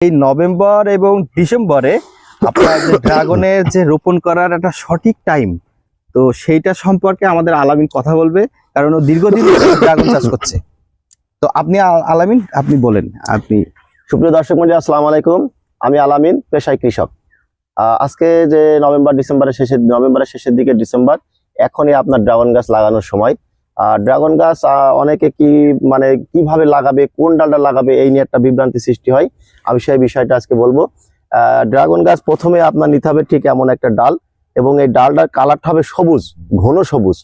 এই নভেম্বর এবং ডিসেম্বরে আপনার যে ড্রাগনের যে রোপণ করার একটা সঠিক টাইম তো সেইটা সম্পর্কে আমাদের আলামিন কথা বলবে কারণ ও দীর্ঘদিন ড্রাগন চাষ করছে। তো আপনি আলামিন আপনি বলেন আপনি সুপ্রিয় দর্শক মন্ডলী আসসালামু আলাইকুম। আমি আলামিন পেশায় কৃষক। আহ, আজকে যে নভেম্বর ডিসেম্বরের শেষের নভেম্বরের শেষের দিকে ডিসেম্বর এখনই আপনার ড্রাগন গাছ লাগানোর সময়। আর ড্রাগন গাছ অনেকে কি মানে কীভাবে লাগাবে, কোন ডালটা লাগাবে, এই নিয়ে একটা বিভ্রান্তি সৃষ্টি হয়। আমি সেই বিষয়টা আজকে বলব। ড্রাগন গাছ প্রথমে আপনার নিতে হবে ঠিক এমন একটা ডাল এবং এই ডালটার কালারটা হবে সবুজ, ঘন সবুজ।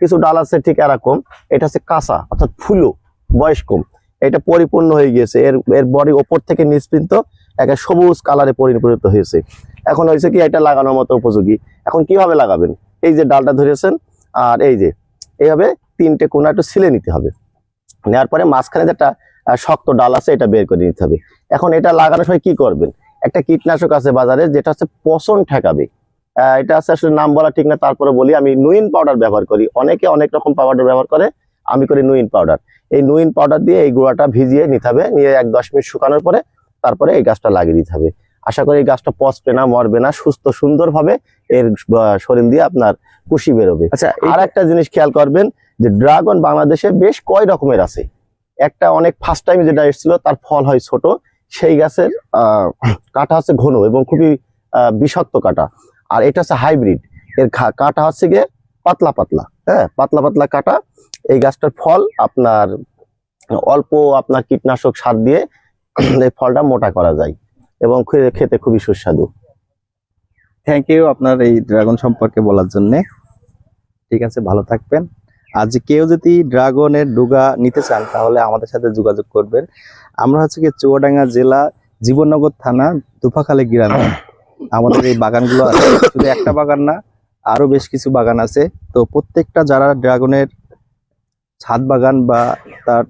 কিছু ডাল আছে ঠিক এরকম, এটা হচ্ছে কাঁচা, অর্থাৎ ফুলো, বয়স কম। এটা পরিপূর্ণ হয়ে গিয়েছে, এর এর বডি ওপর থেকে নিষ্পৃন্ত একটা সবুজ কালারে পরিণত হয়েছে। এখন হয়েছে কি, এটা লাগানোর মতো উপযোগী। এখন কীভাবে লাগাবেন? এই যে ডালটা ধরেছেন, আর এই যে, এইভাবে তিনটে কোনা একটু ছিলে নিতে হবে। নেওয়ার পরে মাঝখানে একটা শক্ত ডাল আছে এটা বের করে নিতে হবে। এখন এটা লাগানোর সময় কি করবেন? একটা কীটনাশক আছে বাজারে যেটা হচ্ছে পচন ঠেকাবে। এটা আছে আসলে নাম বলা ঠিক না তারপরে বলি আমি নুইন পাউডার ব্যবহার করি। অনেকে অনেক রকম পাউডার ব্যবহার করে আমি করি নুইন পাউডার। এই নুইন পাউডার দিয়ে এই গুঁড়াটা ভিজিয়ে নিতে হবে নিয়ে এক দশ মিনিট শুকানোর পরে তারপরে এই গাছটা লাগিয়ে দিতে হবে। আশা করি এই গাছটা পচবে না মরবে না সুস্থ সুন্দরভাবে এর শরীর দিয়ে আপনার কুশি বেরোবে। আচ্ছা আর একটা জিনিস খেয়াল করবেন যে ড্রাগন বাংলাদেশে বেশ কয় রকমের আছে। একটা অনেক ফার্স্ট টাইম যেটা এসেছিল, তার ফল হয় ছোট। সেই গাছের কাঁটা হচ্ছে ঘন এবং খুবই বিষাক্ত কাঁটা। আর এটা হচ্ছে হাইব্রিড এর কাঁটা হচ্ছে গিয়ে পাতলা পাতলা হ্যাঁ? পাতলা পাতলা কাঁটা। এই গাছটার ফল আপনার, অল্প আপনার কীটনাশক সার দিয়ে এই ফলটা মোটা করা যায় এবং খেতে খুবই সুস্বাদু। থ্যাংক ইউ আপনার এই ড্রাগন সম্পর্কে বলার জন্যে। ঠিক আছে, ভালো থাকবেন। আজ কেউ যদি ড্রাগনের ডুগা নিতে চান, তাহলে আমাদের সাথে যোগাযোগ করবেন। আমরা হচ্ছে কি চুয়াডাঙ্গা জেলা জীবননগর থানা দুফাখালী গ্রামে। আমাদের এই বাগানগুলো আছে। শুধু একটা বাগান না, আরও বেশ কিছু বাগান আছে। তো প্রত্যেকটা যারা ড্রাগনের ছাদ বাগান বা তার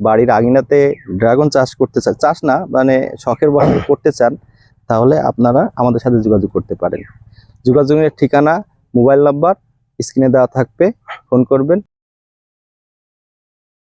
বাড়ির আঙিনাতে ড্রাগন চাষ করতে চান চাষ না মানে শখের বসে করতে চান, তাহলে আপনারা আমাদের সাথে যোগাযোগ করতে পারেন। যোগাযোগের ঠিকানা, মোবাইল নাম্বার স্ক্রিনে দেওয়া থাকবে ফোন করবেন।